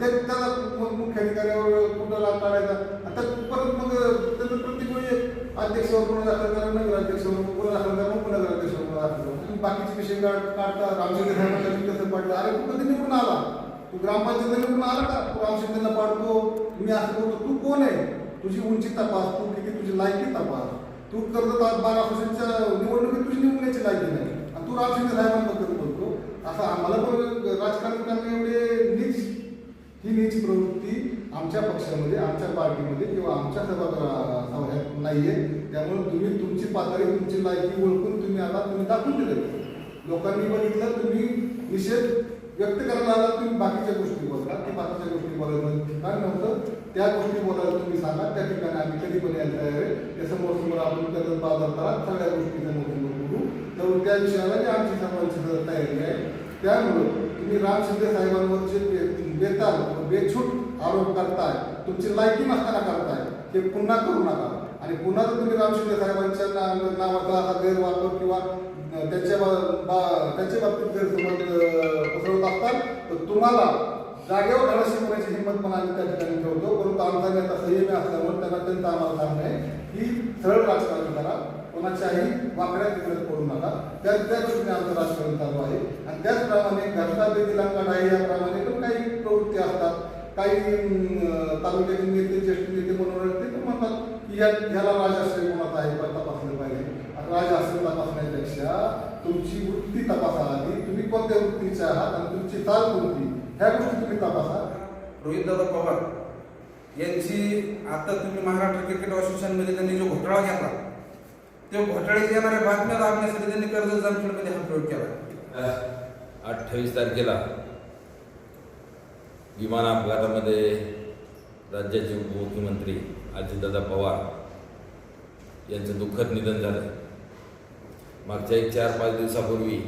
ते त्याला मग मुख्य अधिकाऱ्यावर कुठं काढायचा. आता परत मग त्याचं प्रत्येक वेळी अध्यक्षावर कोण दाखल करा नगराध्यक्षावर कोण दाखल करा मग नगराध्यक्षावर कोण दाखल करा. बाकीचे विषय काढ काढता रामचंद्र साहेबांना कसं पाडलं. अरे तू कधी निवडून आला? तू ग्रामपंचायत निवडून आला का? तू रामचंद्रला पाडतो. मी असं करतो तू कोण आहे? तुझी उंची तपास. तू किती तुझी लायकी तपास. तू कर्जत बारा पर्सेंटच्या निवडणुकीत तुझी निवडण्याची लायकी नाही. आणि तू रामशिंदे साहेबांबद्दल बोलतो. असं आम्हाला पण राजकारण करणे एवढे ही नीच प्रवृत्ती आमच्या पक्षामध्ये आमच्या पार्टीमध्ये किंवा आमच्या सभागृहात आहे त्यामुळे तुम्ही तुमची पातळी तुमची लायकी ओळखून तुम्ही आता तुम्ही दाखवून दिले. लोकांनी बघितलं तुम्ही निषेध व्यक्त करायला आला तुम्ही बाकीच्या गोष्टी बोलता. की बाकीच्या गोष्टी बोलायला ठिकाण नव्हतं? त्या गोष्टी बोलायला तुम्ही सांगा. त्या ठिकाणी आम्ही कधी पण यायला तयार आहे. त्या समोर समोर आपण करत बाजार करा. सगळ्या गोष्टी समोर समोर बोलू तर त्या विषयाला जी आमची सर्वांची जर तयारी आहे. त्यामुळं तुम्ही राम शिंदे साहेबांवरचे बेताल बेछूट आरोप करताय. तुमची लायकी नसताना करताय. ते पुन्हा करू नका. आणि पुन्हा जर तुम्ही रामशिंदे साहेबांच्या नावाचा गैरवापर किंवा त्याच्या त्याच्या बा- बा- बाबतीत गैरसमज पसरवत असतात तर तुम्हाला जागेवर धडा शिकवण्याची हिंमत पण आम्ही त्या ठिकाणी ठेवतो. परंतु आमचा नेता संयमी असल्यामुळे त्यांना त्यांचा आम्हाला सांगणं आहे की सरळ राजकारण करा. कोणाच्याही वाकड्या तिकडे पडू नका. त्या त्या दृष्टीने आमचं राजकारण चालू आहे. आणि त्याचप्रमाणे घटना देखील अंगण आहे याप्रमाणे पण काही प्रवृत्ती असतात. काही तालुक्यातील नेते ज्येष्ठ नेते म्हणून ते पण म्हणतात की या ह्याला राजाश्रय कोणाचा आहे पण तपासलं पाहिजे. राजाश्रय तपासण्यापेक्षा तुमची वृत्ती तपासा आधी. तुम्ही कोणत्या वृत्तीचे आहात आणि तुमची चाल कोणती? ह्या गोष्टी तुम्ही तपासा. रोहितदादा पवार यांची आता तुम्ही महाराष्ट्र क्रिकेट असोसिएशनमध्ये त्यांनी जो घोटाळा घेतला त्या घोटाळ्यात येणाऱ्या बातम्या दाबण्यासाठी त्यांनी कर्ज जामखेडमध्ये हा प्रयोग केला. अठ्ठावीस तारखेला विमान अपघातामध्ये राज्याचे उपमुख्यमंत्री अजितदादा पवार यांचं दुःखद निधन झालं मागच्या एक चार पाच दिवसापूर्वी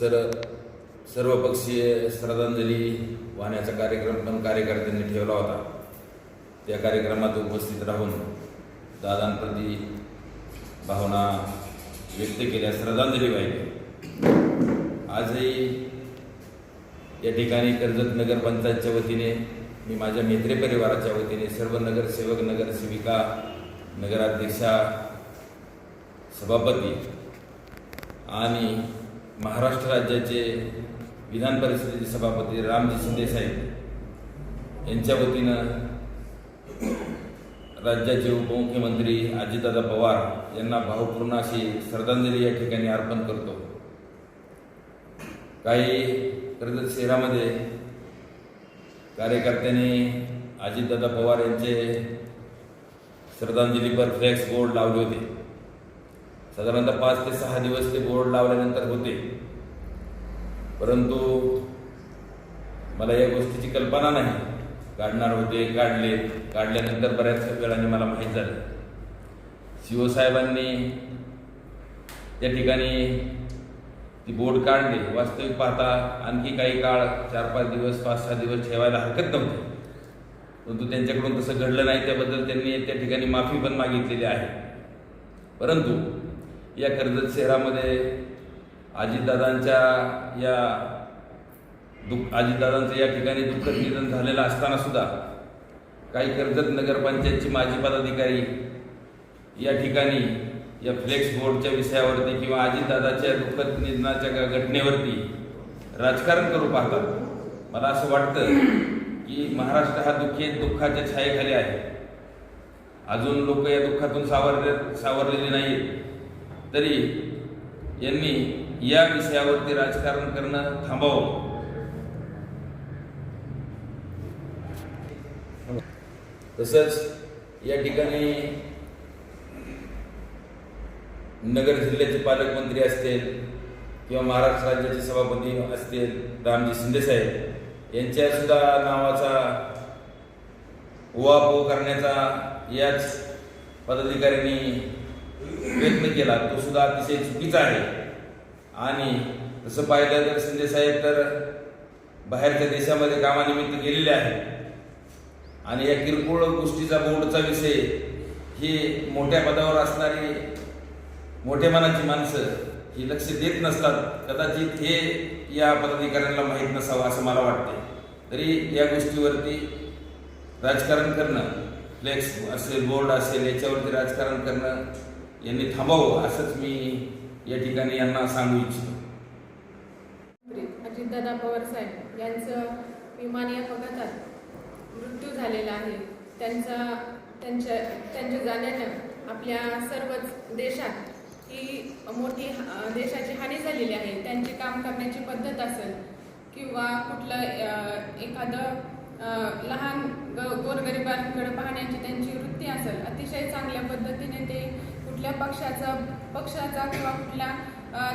सर सर्वपक्षीय श्रद्धांजली वाहण्याचा कार्यक्रम पण कार्यकर्त्यांनी ठेवला होता. त्या कार्यक्रमात उपस्थित राहून दादांप्रती भावना व्यक्त केल्या. श्रद्धांजली वाहिली. आजही या ठिकाणी कर्जत नगरपंचायतच्या वतीने मी माझ्या मित्र परिवाराच्या वतीने सर्व नगरसेवक नगरसेविका नगराध्यक्षा सभापती आणि महाराष्ट्र राज्याचे विधान परिषदेचे सभापती रामजी शिंदे साहेब यांच्या वतीनं राज्याचे उपमुख्यमंत्री अजितदादा पवार यांना भावपूर्ण अशी श्रद्धांजली या ठिकाणी अर्पण करतो. काही कर्जत शहरामध्ये कार्यकर्त्यांनी अजितदादा पवार यांचे श्रद्धांजलीपर फ्लेक्स बोर्ड लावले होते. साधारणतः पाच ते सहा दिवस ते बोर्ड लावल्यानंतर होते. परंतु मला या गोष्टीची कल्पना नाही. काढणार होते काढले. काढल्यानंतर बऱ्याच वेळाने मला माहीत झालं. शिवसाहेबांनी त्या ठिकाणी ती बोर्ड काढले वास्तविक पाहता आणखी काही काळ चार पाच दिवस पाच सहा दिवस ठेवायला हरकत नव्हती. परंतु त्यांच्याकडून तसं घडलं नाही त्याबद्दल त्यांनी त्या ठिकाणी माफी पण मागितलेली आहे. परंतु या कर्जत शहरामध्ये अजितदादांच्या या दुःख अजितदादांचं या ठिकाणी दुःखद निधन झालेलं असताना सुद्धा काही कर्जत नगरपंचायतचे माजी पदाधिकारी या ठिकाणी या फ्लेक्स बोर्डच्या विषयावरती किंवा अजितदादाच्या दुःखद निधनाच्या घटनेवरती राजकारण करू पाहतात मला असं वाटतं की महाराष्ट्र हा दुःखी दुःखाच्या छायेखाली आहे. अजून लोक या दुःखातून सावरले सावरलेले नाहीत तरी यांनी या विषयावरती राजकारण करणं थांबावं. तसंच या ठिकाणी नगर जिल्ह्याचे पालकमंत्री असतील किंवा महाराष्ट्र राज्याचे सभापती असतील रामजी शिंदेसाहेब यांच्यासुद्धा नावाचा उहापोह करण्याचा याच पदाधिकाऱ्यांनी प्रयत्न केला. तो सुद्धा अतिशय चुकीचा आहे. आणि तसं पाहिलं तर शिंदेसाहेब तर बाहेरच्या देशामध्ये कामानिमित्त गेलेले आहेत. आणि या किरकोळ गोष्टीचा बोर्डचा विषय ही मोठ्या पदावर असणारी मोठे मनाची माणसं ही लक्ष देत नसतात. कदाचित हे या पदाधिकाऱ्यांना माहीत नसावं असं मला वाटते तरी या गोष्टीवरती राजकारण करणं फ्लेक्स असेल बोर्ड असेल याच्यावरती राजकारण करणं यांनी थांबावं असंच मी या ठिकाणी यांना सांगू इच्छितो. अजितदादा पवार साहेब यांचं विमानी अपघातात मृत्यू झालेला आहे. त्यांचा त्यांच्या त्यांच्या जाण्यानं आपल्या सर्वच देशात की मोठी देशाची हानी झालेली आहे. त्यांची काम करण्याची पद्धत असेल किंवा कुठलं एखादं लहान ग गोरगरिबांकडे पाहण्याची त्यांची वृत्ती असेल अतिशय चांगल्या पद्धतीने ते कुठल्या पक्षाचा पक्षाचा किंवा कुठल्या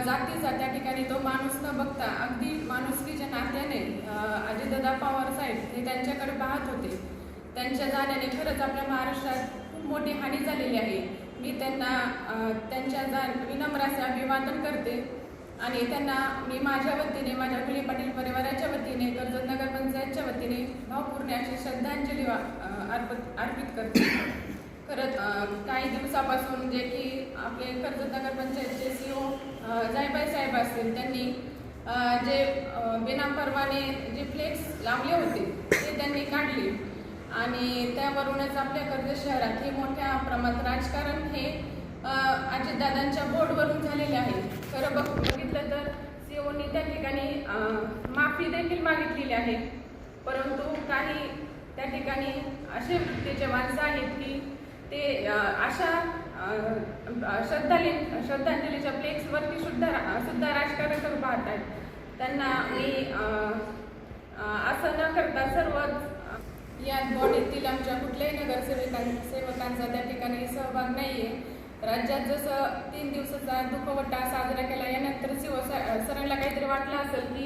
जातीचा त्या ठिकाणी तो माणूस न बघता अगदी माणुसकीच्या नात्याने अ, अजितदादा पवार साहेब हे त्यांच्याकडे पाहत होते. त्यांच्या जाण्याने खरंच आपल्या महाराष्ट्रात खूप मोठी हानी झालेली आहे. मी त्यांना त्यांच्या जा विनम्र असे अभिवादन करते. आणि त्यांना मी माझ्या वतीने माझ्या फुले पाटील परिवाराच्या वतीने कर्जत नगर पंचायतच्या वतीने भावपूर्ण अशी श्रद्धांजली वा- अर्पत अर्पित करते. खरंच काही दिवसापासून जे की आपले कर्जत नगर पंचायतचे सी ओ जायबाई साहेब असतील त्यांनी जे बिना परवाने जे फ्लेक्स लावले होते ते त्यांनी आणि त्यावरूनच आपल्या शहरात हे मोठ्या प्रमाणात राजकारण हे अजितदादांच्या बोर्डवरून झालेले आहे. खरं बघ बघितलं तर सीओनी त्या ठिकाणी माफी देखील मागितलेली आहे. परंतु काही त्या ठिकाणी असे वृत्तीचे माणसं आहेत की ते अशा श्रद्धाली श्रद्धांजलीच्या फ्लेक्सवरती सुद्धा सुद्धा राजकारण करून पाहत आहेत त्यांना मी असं न करता सर्वच या बॉट येथील आमच्या कुठल्याही नगरसेवकां सेवकांचा त्या ठिकाणी सहभाग नाही आहे राज्यात जसं तीन दिवसाचा दुखवटा साजरा केला यानंतर शिव सरांना काहीतरी वाटलं असेल की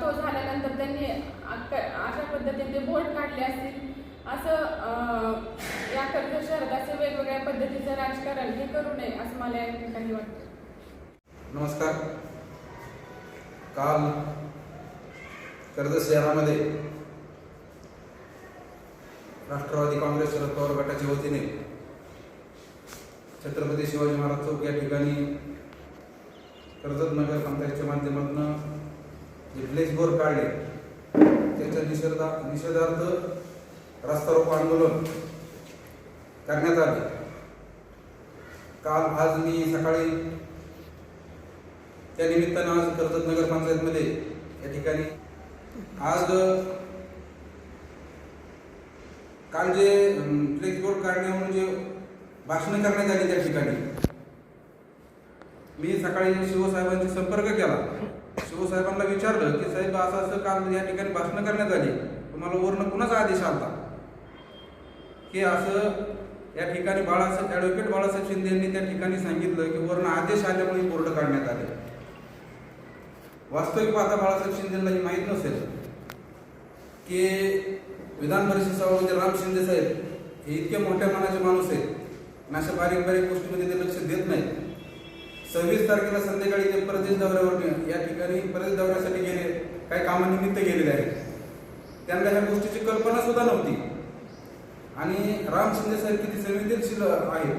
तो झाल्यानंतर त्यांनी अशा पद्धतीने बोट काढले असतील. असं या कर्ज शहरात असं वेगवेगळ्या पद्धतीचं राजकारण हे करू नये असं मला या ठिकाणी वाटतं. नमस्कार. काल कर्ज शहरामध्ये राष्ट्रवादी काँग्रेस शरद पवार गटाच्या वतीने छत्रपती शिवाजी महाराज चौक या ठिकाणी कर्जत नगर पंचायतच्या माध्यमातून जे फ्लेक्स बोर्ड काढले त्याच्या निषेधा निषेधार्थ रस्ता रोको आंदोलन करण्यात आले. काल आज मी सकाळी त्या निमित्तानं आज कर्जत नगर पंचायतमध्ये या ठिकाणी आज काल जे फ्लेक्स बोर्ड काढण्यावरून जे भाषण करण्यात आली त्या ठिकाणी मी सकाळी शिवसाहेबांशी संपर्क केला. शिवसाहेबांना विचारलं की साहेब असं असं काल या ठिकाणी भाषणं करण्यात आली. तुम्हाला वरनं कुणाचा आदेश आला की असं या ठिकाणी बाळासाहेब ॲडव्होकेट बाळासाहेब शिंदे यांनी त्या ठिकाणी सांगितलं की वरनं आदेश आल्यामुळे बोर्ड काढण्यात आले. वास्तविक पाहता बाळासाहेब शिंदेला ही माहीत नसेल की विधान परिषद सभापती म्हणजे राम शिंदे साहेब हे इतके मोठ्या मनाचे माणूस आहेत. आणि अशा बारीक बारीक गोष्टीमध्ये ते लक्ष देत नाही सव्वीस तारखेला संध्याकाळी ते परदेश दौऱ्यावर या ठिकाणी परदेश दौऱ्यासाठी गेले. काही कामानिमित्त गेलेले आहेत. त्यांना ह्या गोष्टीची कल्पना सुद्धा नव्हती. आणि राम शिंदे साहेब किती संवेदनशील आहेत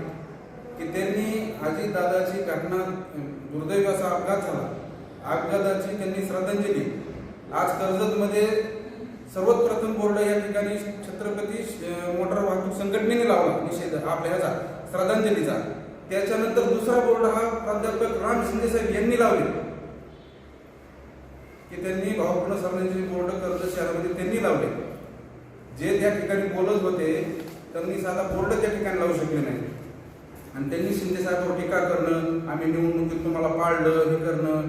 की त्यांनी आजी दादाची घटना दुर्दैव असा अपघात झाला. अपघाताची त्यांनी श्रद्धांजली. आज कर्जतमध्ये सर्वात प्रथम बोर्ड या ठिकाणी छत्रपती मोटार वाहतूक संघटनेने लावला निषेध आपल्या ह्याचा श्रद्धांजलीचा. त्याच्यानंतर दुसरा बोर्ड हा प्राध्यापक राम शिंदे साहेब यांनी लावले. की त्यांनी भावपूर्ण श्रद्धांजली बोर्ड कर्ज शहरामध्ये त्यांनी लावले. जे त्या ठिकाणी बोलत होते त्यांनी साधा बोर्ड त्या ठिकाणी लावू शकले नाही. आणि त्यांनी शिंदे साहेबांवर टीका करणं आम्ही निवडणुकीत तुम्हाला पाळलं हे करणं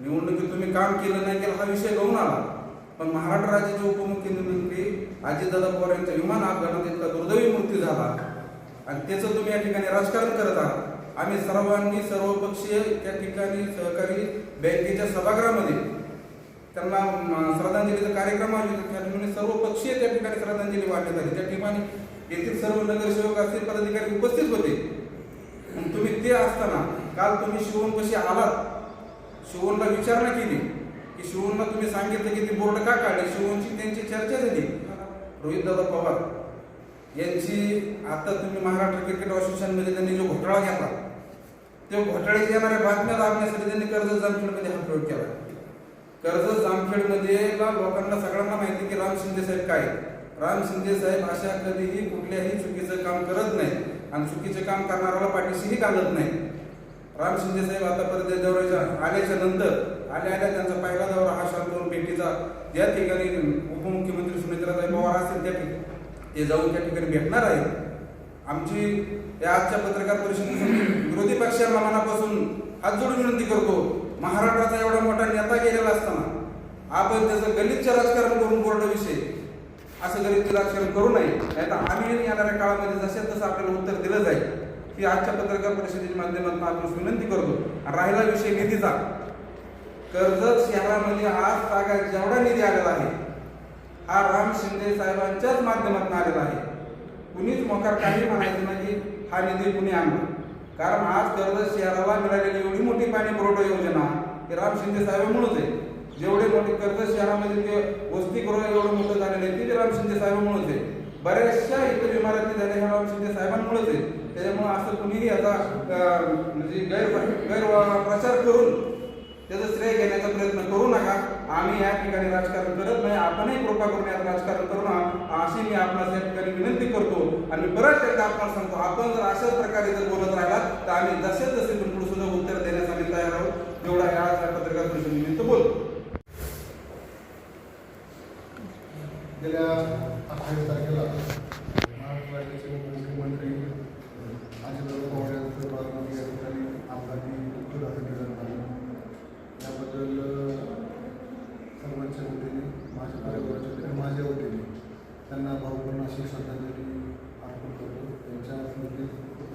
निवडणुकीत तुम्ही काम केलं नाही केलं हा विषय घेऊन आला. पण महाराष्ट्र राज्याचे उपमुख्यमंत्री अजितदादा पवार यांचा विमान अपघातात इतका दुर्दैवी मृत्यू झाला. आणि त्याचं तुम्ही या ठिकाणी राजकारण करत आहात. आम्ही सर्वांनी सर्वपक्षीय त्या ठिकाणी सहकारी बँकेच्या सभागृहामध्ये त्यांना श्रद्धांजलीचा कार्यक्रम आयोजित त्या ठिकाणी त्या ठिकाणी श्रद्धांजली वाढण्यात आली. त्या ठिकाणी येथील सर्व नगरसेवक असतील पदाधिकारी उपस्थित होते. तुम्ही ते असताना काल तुम्ही शिवणपाशी आलात? शिवणला विचारणा केली. की शिवणला तुम्ही सांगितलं की ती बोर्ड का काढली? शिवणची त्यांची चर्चा झाली. रोहितदादा पवार यांची आता तुम्ही महाराष्ट्र क्रिकेट असोसिएशनमध्ये त्यांनी जो घोटाळा घेतला त्या घोटाळ्यात येणाऱ्या बातम्या दाबण्यासाठी त्यांनी कर्ज जामखेडमध्ये हा प्रयोग केला. कर्ज जामखेडमध्ये ला लोकांना सगळ्यांना माहिती की राम शिंदे साहेब काय राम शिंदे साहेब अशा कधीही कुठल्याही चुकीचं काम करत नाही आणि चुकीचं काम करणाऱ्याला पाठीशीही घालत नाही राम शिंदे साहेब आता परत आल्याच्यानंतर आल्या आल्या त्यांचा पहिला दौरा हा शांतवन भेटीचा ज्या ठिकाणी उपमुख्यमंत्री सुनेत्राताई पवार असतील त्या ठिकाणी. ते जाऊन त्या ठिकाणी भेटणार आहेत. आमची या आजच्या पत्रकार परिषदेसाठी विरोधी पक्षांना मनापासून हात जोडून विनंती करतो महाराष्ट्राचा एवढा मोठा नेता गेलेला असताना आपण त्याचं गलिच्छ राजकारण करून बोर्डाविषयी असं गलिच्छ राजकारण करू नये. नाही तर आम्ही येणाऱ्या काळामध्ये जसे तसं आपल्याला उत्तर दिलं जाईल. ही आजच्या पत्रकार परिषदेच्या माध्यमातून आपण विनंती करतो. आणि राहिला विषय निधीचा. कर्जत शहरामध्ये आज तागात जेवढा निधी आलेला आहे हा राम शिंदे साहेबांच्याच माध्यमातून आलेला आहे. कुणीच मोकार काही म्हणायचं नाही की हा निधी कुणी आणला? कारण आज कर्जत शहराला मिळालेली एवढी मोठी पाणी पुरवठा योजना हे राम शिंदे साहेबांमुळेच आहे. जेवढे मोठे कर्जत शहरामध्ये ते वसतिगृह एवढं मोठं झालेलं आहे ते राम शिंदे साहेबांमुळेच आहे. बऱ्याचशा इतर इमारती झाल्या ह्या राम शिंदे साहेबांमुळेच आहे. त्याच्यामुळे असं कुणीही याचा म्हणजे गैर गैर प्रचार करून त्याचं श्रेय घेण्याचा प्रयत्न करू नका. आम्ही या ठिकाणी राजकारण करत नाही. आपणही कृपा करून यात राजकारण करू नका. अशी मी आपणास या ठिकाणी विनंती करतो. आणि बऱ्याच एकदा आपण सांगतो आपण जर अशाच प्रकारे जर बोलत राहिला तर आम्ही जसे जसे तुमकडून सुद्धा उत्तर देण्यास आम्ही तयार आहोत. एवढा या आज या पत्रकार परिषदेनिमित्त बोलतो. गेल्या अठ्ठावीस तारखेला महाराष्ट्र राज्याचे मुख्यमंत्री अजितदादा पवार यांचं बारामती या ठिकाणी अपघाती दुःखद असं निधन झालं त्याबद्दल अ, सर्वांच्या वतीने माझ्या परिवाराच्या वतीने माझ्या वतीने त्यांना भावपूर्ण अशी श्रद्धांजली अर्पण करतो त्यांच्या स्मृती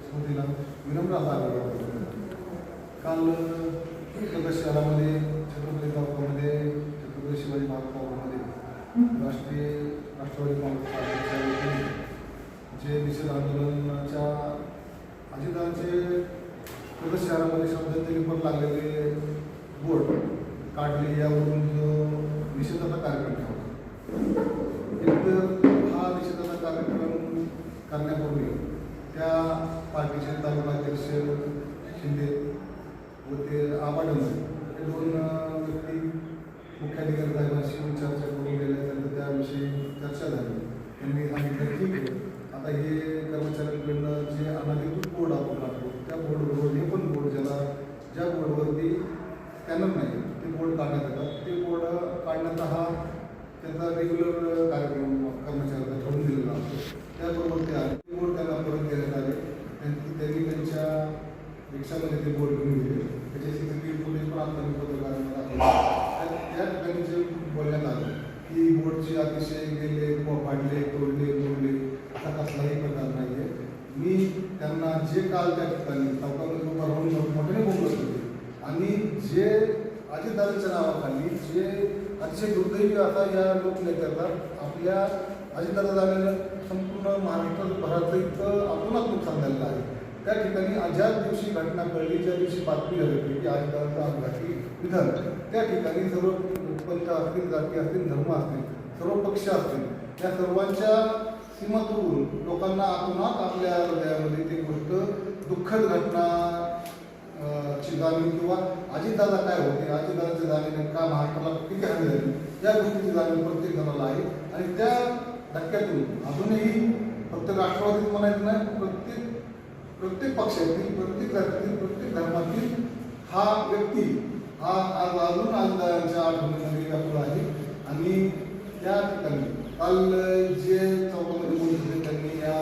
स्मृतीला विनम्र असा अभिवादन करतो काल सदर शहरामध्ये छत्रपती तालुक्यामध्ये छत्रपती शिवाजी महाराज चौकामध्ये राष्ट्रीय राष्ट्रवादी काँग्रेस पार्टीच्या वतीने जे निषेध आंदोलनाच्या अजितांचे सदर शहरामध्ये श्रद्धांजली पण लागलेले बोर्ड काढले यावरून जो निषेधाचा कार्यक्रम ठेवला एकतर हा निषेधाचा कार्यक्रम करण्यापूर्वी त्या पार्टीचे तालुकाध्यक्ष शिंदे व ते आबाडन हे दोन अ, व्यक्ती मुख्याधिकारी साहेबांशी चर्चा करून गेल्या त्यानंतर त्याविषयी चर्चा झाली त्यांनी सांगितलं ठीक आहे आता हे कर्मचाऱ्यांकडनं जे अनाधिकृत बोर्ड आपण काढतो त्या बोर्डबरोबर हे पण बोर्ड ज्याला ज्या बोर्डवरती स्कॅनर नाही ते बोर्ड काढण्यात येतात ते बोर्ड काढण्याचा हा त्यांचा रेग्युलर कार्यक्रम कर्मचाऱ्यांना ठरवून दिलेला असतो त्याबरोबर ते आले ते बोर्ड त्यांना परत देण्यात आले त्यांनी त्यांनी त्यांच्या रिक्षामध्ये ते बोर्ड घेऊन गेले त्याचे C C T V footage पण आता मी पत्रकारांना दाखवले त्या- त्या ठिकाणी जे बोलण्यात आलं की बोर्डचे अतिशय गेले व फाडले तोडले मोडले असा कसलाही प्रकार नाही आहे मी त्यांना जे काल त्या ठिकाणी चौकामध्ये उभं राहून मोठ्याने बोलत होते आणि जे अजितदादांच्या नावाखाली जे अतिशय दुर्दैवी आता या लोकनेत्याला आपल्या अजितदादा झालेलं संपूर्ण महाराष्ट्रभराचं इतकं आपणच नुकसान झालेलं आहे. त्या ठिकाणी ज्या दिवशी घटना कळली ज्या दिवशी बातमी झाली होती की अजितदादांचं अपघाती विधान त्या ठिकाणी सर्व उत्पन्न असतील जाती असतील धर्म असतील सर्व पक्ष असतील या सर्वांच्या सीमा तोडून लोकांना आतोनात आपल्या हृदयामध्ये ती गोष्ट दुःखद घटना ची जाणीव किंवा अजितदादा काय होते? अजितदादाची जाणीव का महाराष्ट्राला किती हानी झाली या गोष्टीची जाणीव प्रत्येक जणाला आहे. आणि त्या धक्क्यातून अजूनही फक्त राष्ट्रवादीत म्हणायचं नाही प्रत्येक प्रत्येक पक्षातील प्रत्येक जातीतील प्रत्येक धर्मातील हा व्यक्ती हा आज अजून अजितदादांच्या आठवणीमध्ये व्यापूर आहे. आणि त्या ठिकाणी काल जे चौकामध्ये बोलत होते त्यांनी या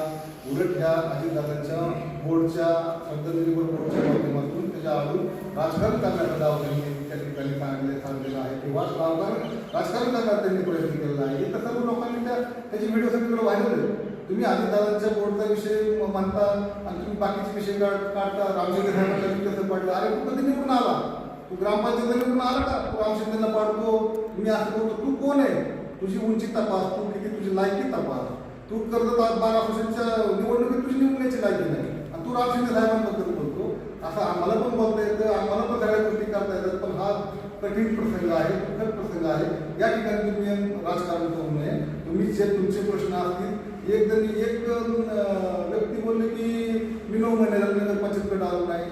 उलट ह्या अजितदादांच्या बोर्डच्या श्रद्धांजलीवर बोर्डच्या माध्यमातून त्याच्या आडून राजकारण करण्याचा दाव त्यांनी त्या ठिकाणी सांगले सांगलेला आहे. किंवा राजकारण राजकारण करण्याचा त्यांनी प्रयत्न केलेला आहे. हे तर सर्व लोकांनी त्या त्याची व्हिडिओ सगळीकडे व्हायरल आहे तुम्ही अजितदादांच्या बोर्डचा विषय मानता आणि तुम्ही बाकीचे विषय काढ काढता. रामचंद्र धर्माला कसं पडलं. अरे तू कधी निवडून आला? तू ग्रामपंचायत निवडून आला का? तू रामचंद्रला पाडतो. मी असं बोलतो. तू कोण आहे? तुझी उंची तपास. तू किती तुझी लायकी तपास. तू कर्जत बारा पर्सेंटच्या निवडणुकीत तुझी निवडण्याची लायकी नाही. तू राम साहेबांबद्दल बोलतो असं आम्हाला पण बोलता येतं आम्हाला पण सगळ्या गोष्टी करता येतात पण हा कठीण प्रसंग आहे दुःखद प्रसंग आहे. या ठिकाणी तुम्ही राजकारण करू नये. तुम्ही जे तुमचे प्रश्न असतील एक जणी एक व्यक्ती बोलले की मी नऊ महिन्याला नगरपंचायतकडे आलो नाही.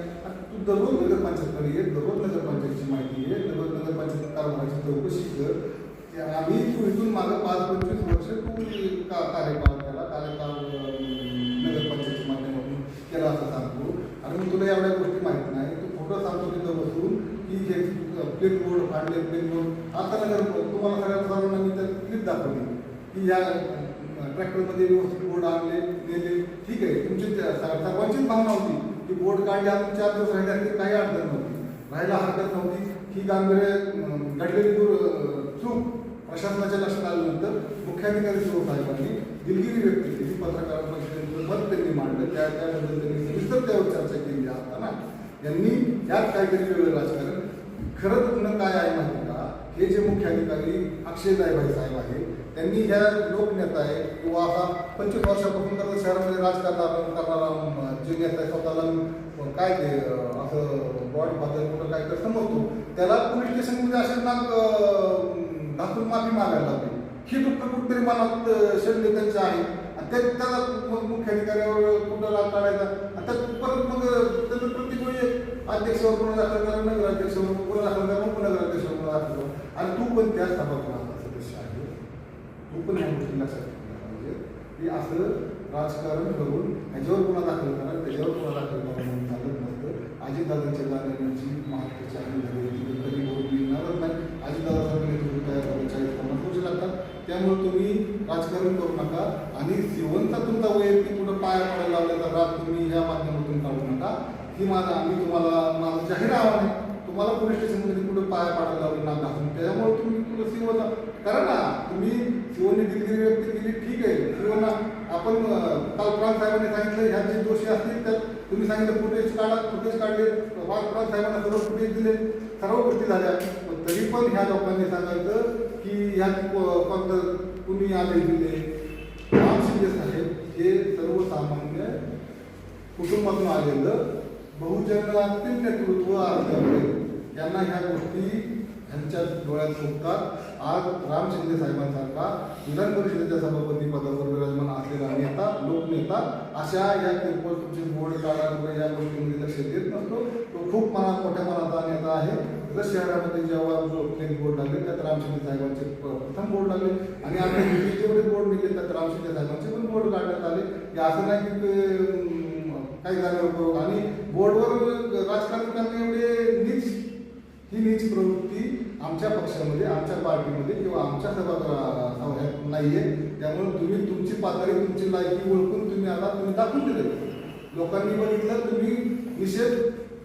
तू दररोज नगरपंचायतकडे ये दररोज नगरपंचायतची माहिती ये दररोज नगरपंचायत कारभाराची चौकशी कर. आम्ही तू इथून माझं पाच पंचवीस वर्ष तू का कार्यकाळ केला कार्यकाळ अजून मग तुला एवढ्या गोष्टी माहीत नाही. तू फोटो सांगतो तिथं बसून की हे प्लेट बोर्ड फाडले प्लेन बोर्ड आता नगर तुम्हाला सगळ्या सर्वांना मी तर क्लिप दाखवली. की या ट्रॅक्टरमध्ये व्यवस्थित बोर्ड आणले नेले. ठीक आहे तुमची त्या- सर्वांचीच भावना होती की बोर्ड काढले अजून चार दिवस राहिल्या काही अडचण नव्हती. राहायला हरकत नव्हती. ही गांभीर्य घडलेली दूर चूक प्रशासनाच्या लक्षात आल्यानंतर मुख्याधिकारी सुरू साहेबांनी दिलगिरी व्यक्त केली. पत्रकार परिषदेचं मत त्यांनी मांडलं. त्या त्याबद्दल त्यांनी सविस्तर त्यावर चर्चा केली. असताना यांनी यात काहीतरी वेगळं राजकारण. खरं दुखणं काय आहे माहिती का? हे जे मुख्य अधिकारी अक्षय दायभाई साहेब आहे त्यांनी ह्या लोकनेता आहे किंवा असा पंचवीस वर्षापासून तर शहरामध्ये राजकारण करणारा जे नेता आहे स्वतःला काय ते असं बॉडी फादर कुठं काय तर समजतो. त्याला पोलीस स्टेशनमध्ये असे नाक घातून माफी मागायला लागली. ही दुःख कुठतरी मनात अं, शरीर त्यांचं आहे. आणि ते त्याला मग मुख्य अधिकाऱ्यावर कुठं लाभ काढायचा तर परत मग त्याचं प्रत्येक वेळी अध्यक्षावर कोण दाखल करा नगराध्यक्षावर कोण दाखल करा मग नगराध्यक्षावर कोण दाखल करा आणि तू पण त्याच सभागृहाचा सदस्य आहे. तू पण ह्या गोष्टी लक्षात ठेवल्या पाहिजे म्हणजे की असं राजकारण करून ह्याच्यावर कोणा दाखल करा त्याच्यावर कोणा दाखल करा म्हणून चालत नसतं. अजितदादांच्या जाण्याची महाराष्ट्राची आणि झाली होती ती कधी त्यामुळे तुम्ही राजकारण करू नका. आणि जिवंत तुमचा वैयक्तिक कुठं पाया पडायला लावल्याचा राग तुम्ही ह्या माध्यमातून काढू नका. ही माझा आम्ही तुम्हाला माझं जाहीर आव्हान आहे. तुम्हाला पोलीस स्टेशनमध्ये कुठं पाया पाडायला लावलं ना घासून. त्यामुळे तुम्ही कुठं सिवला करा ना तुम्ही सिवोनी दिलगिरी व्यक्त केली ठीक आहे. सिवना आपण काल प्रांत साहेबांनी सांगितलं ह्यात जे दोषी असतील त्यात तुम्ही सांगितलं फुटेज काढा फुटेज काढले. वाघ प्रांत साहेबांना सर्व फुटेज दिले. सर्व गोष्टी झाल्या. तरी पण ह्या लोकांनी सांगायचं की ह्यात फक्त कुणी आले दिले? राम शिंदे साहेब हे सर्वसामान्य कुटुंबातून आलेलं बहुजनातील नेतृत्व असल्यामुळे त्यांना ह्या गोष्टी ह्यांच्या डोळ्यात चुकतात आज राम शिंदे साहेबांसारखा विधान परिषदेच्या सभापती पदावर विराजमान असलेला नेता लोकनेता अशा या किरकोळ तुमचे बोर्ड काढा या गोष्टींमध्ये लक्ष देत नसतो. तो खूप मनात मोठ्या मनाचा नेता आहे. जर शहरामध्ये जेव्हा जो प्लेन बोर्ड लागले त्यात रामशिंदे साहेबांचे प्रथम बोर्ड लागले. आणि आता हे जेवढे बोर्ड निघले त्यात रामशिंदे साहेबांचे पण बोर्ड काढण्यात आले. हे असं नाही की काही झालं उपयोग आणि बोर्डवर राजकारण करणे एवढे नीच ही नीच प्रवृत्ती आमच्या पक्षामध्ये आमच्या पार्टीमध्ये किंवा आमच्या सभागृहात नाहीये. त्यामुळे तुम्ही तुमची पातळी तुमची लायकी ओळखून तुम्ही आता तुम्ही दाखवून दिले लोकांनी बघितलं तुम्ही निषेध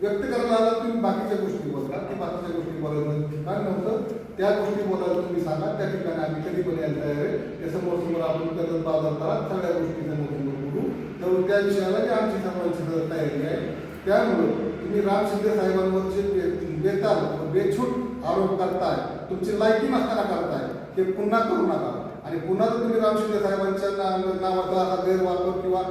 व्यक्त करायला आला तुम्ही बाकीच्या गोष्टी बोलता. ते बाकीच्या गोष्टी बोलायचं ठिकाण नव्हतं त्या गोष्टी बोलायला तुम्ही सांगा. त्या ठिकाणी आम्ही कधी पण यायला तयार आहे. त्या समोर समोर आपण करत बाजार करा. सगळ्या गोष्टी समोर समोर बोलू. तर त्या विषयाला जी आमची सर्वांची जर तयारी आहे त्यामुळं तुम्ही राम शिंदे साहेबांवर जे बेताल बेछूट आरोप करताय तुमची लायकी नसताना करताय ते पुन्हा करू नका. आणि पुन्हा जर तुम्ही राम शिंदे साहेबांच्या ना- नावाचा गैरवापर किंवा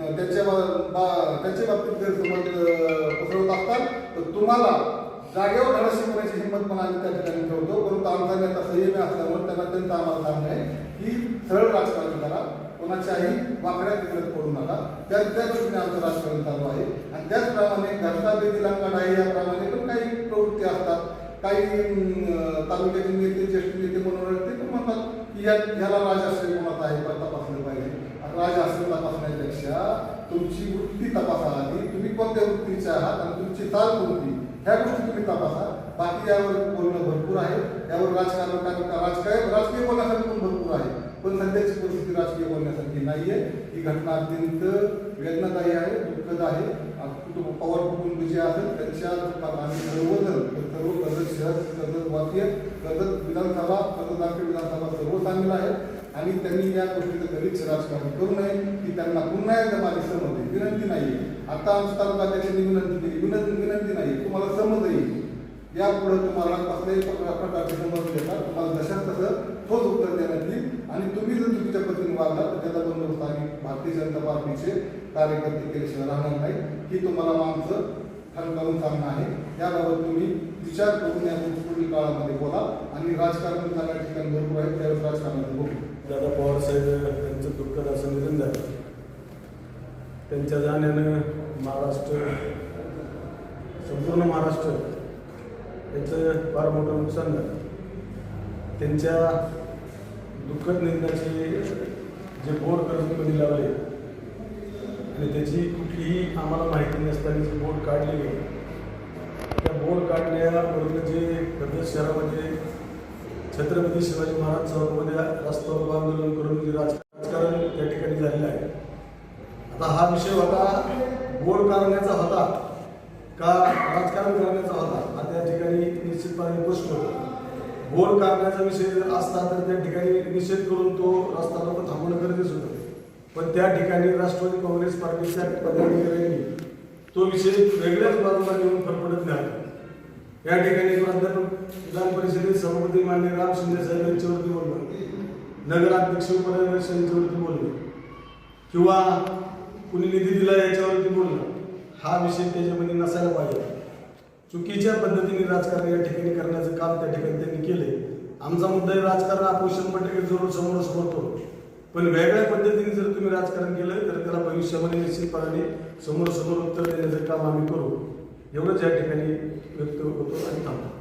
त्यांच्या बा- त्यांच्या बाबतीत गैरसमज अं, पसरवत असतात तर तुम्हाला जागेवर धडा शिकवण्याची हिंमत पण आम्ही त्या ठिकाणी ठेवतो. परंतु आमचा नेता संयमी असल्यामुळे त्यांना त्यांचा आम्हाला सांगणं आहे की सरळ राजकारण करा. कोणाच्याही वाकड्या तिकडे पडू नका. त्या त्या दृष्टीने आमचं राजकारण चालू आहे. आणि त्याचप्रमाणे घरचा बेदीला आहे याप्रमाणे पण काही प्रवृत्ती असतात. काही अं, तालुक्यातील नेते ज्येष्ठ नेते म्हणून ते पण म्हणतात की या ह्याला राजाश्रय कोणाचा आहे पण तपासलं पाहिजे. आणि तपासण्याची पेक्षा तुमची वृत्ती तपासा आधी तुम्ही कोणत्या वृत्तीचे आहात आणि तुमची चाल कोणती? ह्या गोष्टी तुम्ही तपासा. बाकी यावर बोलणं भरपूर आहे. यावर राजकारण काय- राजकीय राजकीय बोलण्यासाठी पण भरपूर आहे. पण सध्याची परिस्थिती राजकीय बोलण्यासारखी नाहीये. ही घटना अत्यंत वेदनादायी आहे दुःखद आहे. कुटुंब पवार कुटुंब जे आहेत त्यांच्या आम्ही सर्वजण सर्व कर्जत शहर कर्जत वाक्य कर्जत विधानसभा कर्जत नागपूर विधानसभा सर्व चांगलं आहे आणि त्यांनी या गोष्टीचं कधीच राजकारण करून पुन्हा एकदा माझी समज आहे विनंती नाही आता आमच्या तालुका विनंती केली विनंती विनंती नाही तुम्हाला समज येईल यापुढे तुम्हाला कसल्याही प्रकारचे समज देतात तुम्हाला जशा तसं ठोस उत्तर देण्यात येईल. आणि तुम्ही जर चुकीच्या पद्धतीने वागला तर त्याचा बंदोबस्त आम्ही भारतीय जनता पार्टीचे कार्यकर्ते केल्याशिवाय राहणार नाही. ही तुम्हाला आमचं ठणकावून सांगणं आहे. याबाबत तुम्ही विचार करून या पुढील काळामध्ये बोला. आणि राजकारण चांगल्या ठिकाणी भरपूर आहे. त्यावेळेस राजकारणात बघू. दादा पवार साहेब यांचं दुःखद असं निधन झालं. त्यांच्या जाण्यानं महाराष्ट्र संपूर्ण महाराष्ट्र याचं फार मोठं नुकसान झालं. त्यांच्या दुःखद निंदाचे जे बोर्ड कर्जमध्ये लावले आणि त्याची कुठलीही आम्हाला माहिती नसताना जे बोर्ड काढले गेले त्या बोर्ड काढण्याबरोबर जे कर्जत शहरामध्ये छत्रपती शिवाजी महाराज चौकमध्ये रस्त्यावर आंदोलन करून जे राज- राजकारण त्या ठिकाणी झालेलं आहे तर हा विषय होता गोड करण्याचा होता का राजकारण करण्याचा होता? हा त्या ठिकाणी निश्चितपणे प्रश्न होता. गोड करण्याचा विषय जर असता तर त्या ठिकाणी निषेध करून तो रस्ता लोक थांबवणं गरजेचं होतं. पण त्या ठिकाणी राष्ट्रवादी काँग्रेस पार्टीच्या पदाधिकाऱ्यांनी तो विषय वेगळ्याच बाजूला घेऊन फरफडत नाही या ठिकाणी प्राध्यापक विधान परिषदेत सभापती मान्य राम शिंदे साहेब यांच्यावरती बोलणं नगराध्यक्ष उपनगराध्यक्ष यांच्यावरती बोलणं किंवा कुणी निधी दिला याच्यावरती बोलणं. हा विषय त्याच्यामध्ये नसायला पाहिजे. चुकीच्या पद्धतीने राजकारण या ठिकाणी करण्याचं काम त्या ठिकाणी त्यांनी केले आमचा मुद्दा राजकारण आपण शंभर टक्के जरूर समोर समोर पण वेगळ्या पद्धतीने जर तुम्ही राजकारण केलं तर त्याला भविष्यामध्ये निश्चितपणाने समोर समोर उत्तर देण्याचं काम आम्ही करू. एवढंच या ठिकाणी व्यक्त होतो आणि थांबतो.